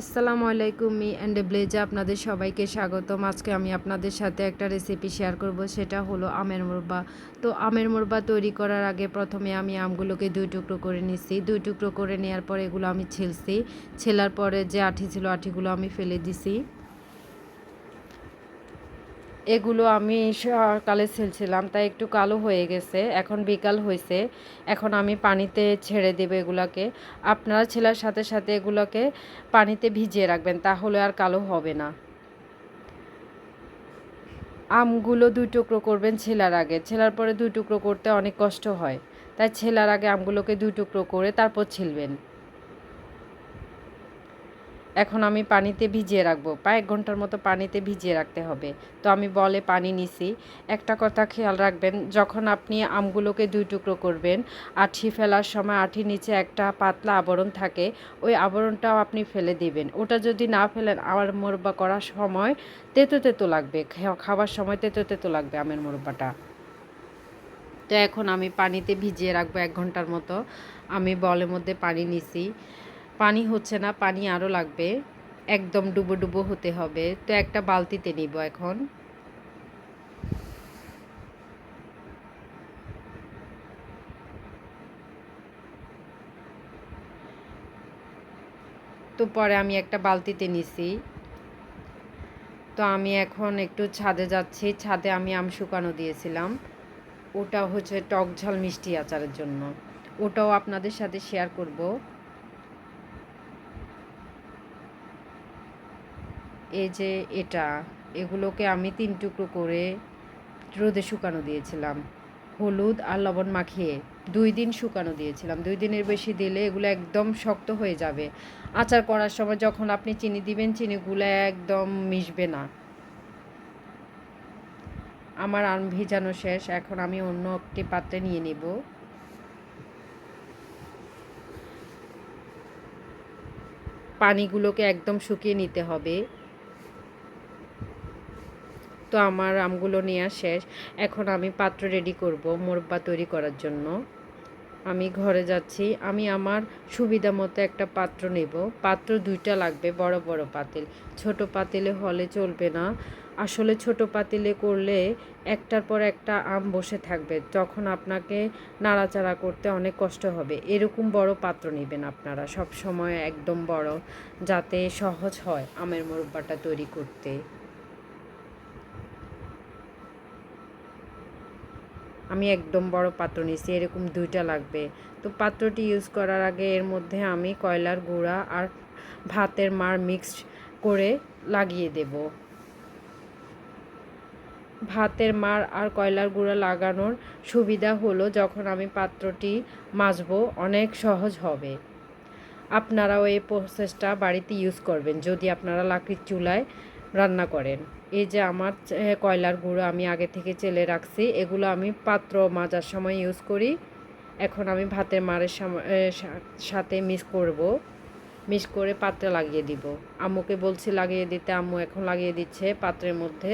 আসসালামু আলাইকুম, me and ব্লেজা আপনাদের সবাইকে স্বাগতম। আজকে আমি আপনাদের সাথে একটা রেসিপি শেয়ার করব, সেটা হলো আমের মোরব্বা। তো আমের মোরব্বা তৈরি করার আগে প্রথমে আমি আমগুলোকে দুই টুকরো করে নিচ্ছি। দুই টুকরো করে নেওয়ার পর এগুলো আমি ছেলছি। ছেলার পরে যে আঠি ছিল আঠিগুলো আমি ফেলে দিছি। এগুলো আমি সকালে ছিলছিলাম, তাই একটু কালো হয়ে গেছে, এখন বিকাল হয়েছে এখন আমি পানিতে ছেড়ে দেব এগুলোকে। আপনারা ছেলার সাথে সাথে এগুলোকে পানিতে ভিজিয়ে রাখবেন, তাহলে আর কালো হবে না। আমগুলো দুই টুকরো করবেন ছেলার আগে, ছেলার পরে দুই টুকরো করতে অনেক কষ্ট হয়, তাই ছেলার আগে আমগুলোকে দুই টুকরো করে তারপর ছিলবেন। এখন আমি পানিতে ভিজিয়ে রাখব। প্রায় এক ঘণ্টার মতো পানিতে ভিজিয়ে রাখতে হবে। তো আমি বলে পানি নিছি। একটা কথা খেয়াল রাখবেন, যখন আপনি আমগুলোকে দুই টুকরো করবেন, আঠি ফেলার সময় আঠির নিচে একটা পাতলা আবরণ থাকে, ওই আবরণটাও আপনি ফেলে দিবেন। ওটা যদি না ফেলেন, আমার মোরব্বা করার সময় তেতো তেতো লাগবে। খাওয়ার সময় তেতো তেতো লাগবে আমের মোরব্বাটা। তো এখন আমি পানিতে ভিজিয়ে রাখব এক ঘণ্টার মতো। আমি বলের মধ্যে পানি নিছি। পানি হচ্ছে না, পানি আরও লাগবে। একদম ডুবো ডুবো হতে হবে। তো একটা বালতিতে নিব এখন। তো পরে আমি একটা বালতিতে নিছি। তো আমি এখন একটু ছাদে যাচ্ছি। ছাদে আমি আম শুকানো দিয়েছিলাম। ওটা হচ্ছে টক ঝাল মিষ্টি আচারের জন্য। ওটাও আপনাদের সাথে শেয়ার করব। এই যে এটা, এগুলোকে আমি তিন টুকরো করে রোদে শুকানো দিয়েছিলাম। হলুদ আর লবণ মাখিয়ে দুই দিন শুকানো দিয়েছিলাম। দুই দিনের বেশি দিলে এগুলো একদম শক্ত হয়ে যাবে। আচার করার সময় যখন আপনি চিনি দিবেন, চিনিগুলো একদম মিশবে না। আমার আম ভিজানো শেষ, এখন আমি অন্য একটি পাত্রে নিয়ে নিব। পানিগুলোকে একদম শুকিয়ে নিতে হবে। তো আমার আমগুলো নেওয়া শেষ। এখন আমি পাত্র রেডি করব মোরব্বা তৈরি করার জন্য। আমি ঘরে যাচ্ছি। আমি আমার সুবিধা মতো একটা পাত্র নেব। পাত্র দুইটা লাগবে, বড় বড় পাতিল। ছোট পাতিলে হলে চলবে না। আসলে ছোট পাতিলে করলে একটার পর একটা আম বসে থাকবে। তখন আপনাকে নাড়াচাড়া করতে অনেক কষ্ট হবে। এরকম বড় পাত্র নেবেন আপনারা। সব সময় একদম বড়, যাতে সহজ হয় আমের মোরব্বাটা তৈরি করতে। আমি একদম বড় পাত্র নিয়েছি, এরকম দুইটা লাগবে। তো পাত্রটি ইউজ করার আগে এর মধ্যে আমি কয়লার গুঁড়া আর ভাতের মার মিক্সড করে লাগিয়ে দেব। ভাতের মার আর কয়লার গুঁড়া লাগানোর সুবিধা হলো যখন আমি পাত্রটি মাজবো, অনেক সহজ হবে। আপনারাও এই প্রসেসটা বাড়িতে ইউজ করবেন। যদি আপনারা লাকড়ির চুলায় রান্না করেন। এই যে আমার কয়লার গুঁড়ো আমি আগে থেকে চেলে রাখছি, এগুলো আমি পাত্র মাজার সময় ইউজ করি। এখন আমি ভাতের মারের সাথে মিক্স করব। মিক্স করে পাত্রে লাগিয়ে দিব। আম্মুকে বলছি লাগিয়ে দিতে, আম্মু এখন লাগিয়ে দিচ্ছে পাত্রের মধ্যে।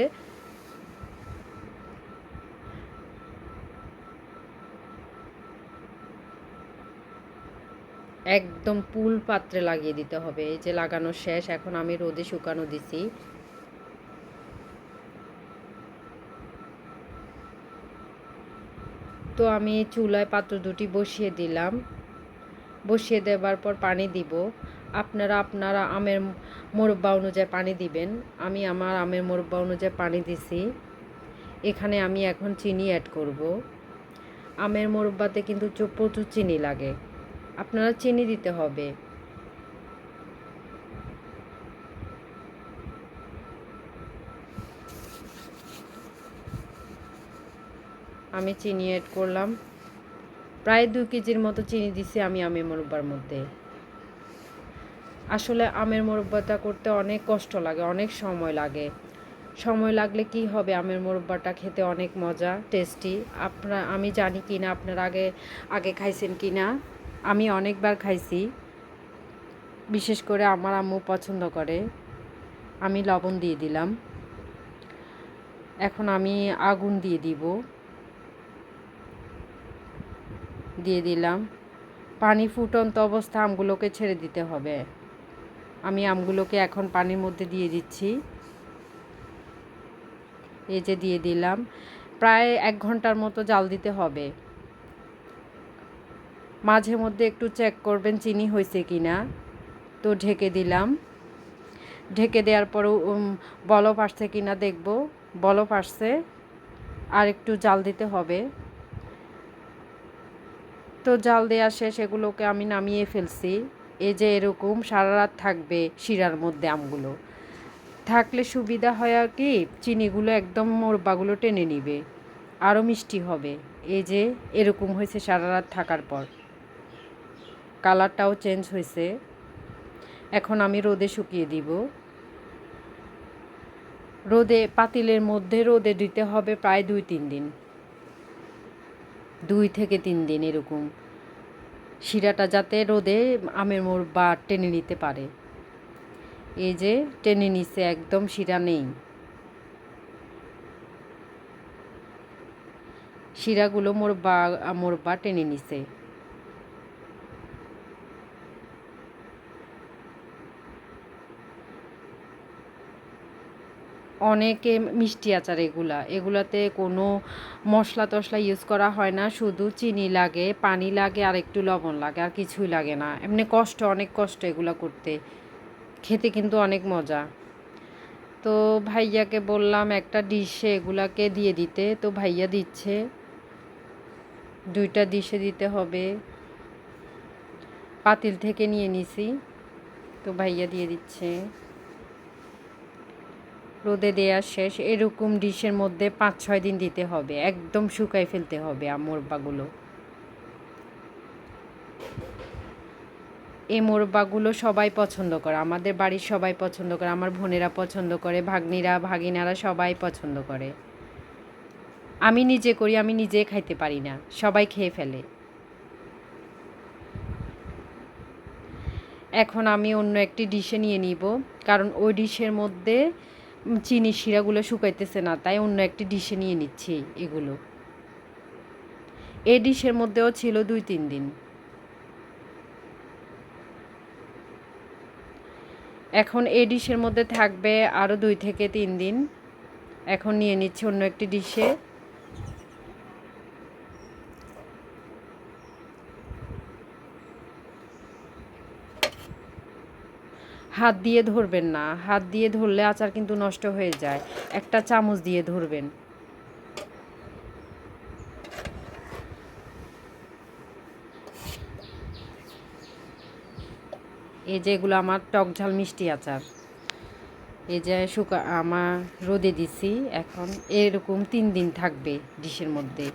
একদম পুল পাত্রে লাগিয়ে দিতে হবে। এই যে লাগানো শেষ, এখন আমি রোদে শুকানো দিছি। তো আমি চুলায় পাত্র দুটি বসিয়ে দিলাম। বসিয়ে দেওয়ার পর পানি দিব। আপনারা আপনারা আমের মোরব্বা অনুযায়ী পানি দিবেন। আমি আমার আমের মোরব্বা অনুযায়ী পানি দিছি। এখানে আমি এখন চিনি অ্যাড করব। আমের মোরব্বাতে কিন্তু প্রচুর চিনি লাগে। আপনারা চিনি দিতে হবে। আমি চিনি অ্যাড করলাম। প্রায় দু কেজির মতো চিনি দিছি আমি আমের মোরব্বার মধ্যে। আসলে আমের মোরব্বাটা করতে অনেক কষ্ট লাগে, অনেক সময় লাগে। সময় লাগলে কি হবে? আমের মোরব্বাটা খেতে অনেক মজা টেস্টি আপনারা আমি জানি কি না আপনার আগে আগে খাইছেন কি না আমি অনেকবার খাইছি। বিশেষ করে আমার আম্মু পছন্দ করে। আমি লবণ দিয়ে দিলাম। এখন আমি আগুন দিয়ে দিব। দিয়ে দিলাম। পানি ফুটন্ত অবস্থা আমগুলোকে ছেড়ে দিতে হবে। আমি আমগুলোকে এখন পানির মধ্যে দিয়ে দিচ্ছি। এই যে দিয়ে দিলাম। প্রায় এক ঘণ্টার মতো জাল দিতে হবে। মাঝে মধ্যে একটু চেক করবেন চিনি হয়েছে কি না তো ঢেকে দিলাম। ঢেকে দেওয়ার পরেও বলপ আসছে কি না দেখব। বলপ আসছে। আর একটু জাল দিতে হবে। তো জাল দেওয়া শেষ, এগুলোকে আমি নামিয়ে ফেলছি। এই যে এরকম সারা রাত থাকবে শিরার মধ্যে আমগুলো। থাকলে সুবিধা হয় আর কি, চিনিগুলো একদম মোরবাগুলো টেনে নিবে। আরও মিষ্টি হবে। এই যে এরকম হয়েছে সারা রাত থাকার পর। কালারটাও চেঞ্জ হয়েছে। এখন আমি রোদে শুকিয়ে দিব। রোদে, পাতিলের মধ্যে রোদে দিতে হবে প্রায় দুই তিন দিন। দুই থেকে তিন দিন এরকম। শিরাটা যাতে রোদে আমের মোড় বা টেনে নিতে পারে। এই যে টেনে নিছে একদম শিরা নেই। শিরাগুলো মোর বা মোর বা টেনে নিছে। অনেকে মিষ্টি আচার এগুলা। এগুলাতে কোনো মশলা টশলা ইউজ করা হয় না, শুধু চিনি লাগে, পানি লাগে আর একটু লবণ লাগে, আর কিছুই লাগে না। এমনি কষ্ট, অনেক কষ্ট এগুলা করতে। খেতে কিন্তু অনেক মজা। তো ভাইয়াকে বললাম একটা ডিশে এগুলাকে দিয়ে দিতে। তো ভাইয়া দিচ্ছে। দুইটা ডিশে দিতে হবে। পাতিল থেকে নিয়ে নিছি। তো ভাইয়া দিয়ে দিচ্ছে। রোদে দেওয়া শেষ, এরকম ডিশের মধ্যে পাঁচ, ছয় দিন দিতে হবে। একদম শুকাই ফেলতে হবে মোরবাগুলো এই মোরবাগুলো সবাই পছন্দ করে, আমাদের বাড়ির সবাই পছন্দ করে, আমার বোনেরা পছন্দ করে, ভাগ্নিরা, ভাগিনারা সবাই পছন্দ করে। আমি নিজে করি, আমি নিজে খাইতে পারি না, সবাই খেয়ে ফেলে। এখন আমি অন্য একটি ডিশে নিয়ে নিব, কারণ ওই ডিশের মধ্যে চিনি শিরাগুলো শুকাইতেছে না, তাই অন্য একটি ডিশে নিয়ে নিচ্ছি এগুলো। এই ডিশের মধ্যেও ছিল দুই তিন দিন। এখন এই ডিশের মধ্যে থাকবে আরও দুই থেকে তিন দিন। এখন নিয়ে নিচ্ছি অন্য একটি ডিশে। হাত দিয়ে ধরবেন না। হাত দিয়ে ধরলে আচার কিন্তু নষ্ট হয়ে যায়। একটা চামচ দিয়ে ধরবেন। এই যে এগুলো আমার টক ঝাল মিষ্টি আচার। এই যে শুকা আমার রোদে দিছি। এখন এরকম তিন দিন থাকবে ডিশের মধ্যে।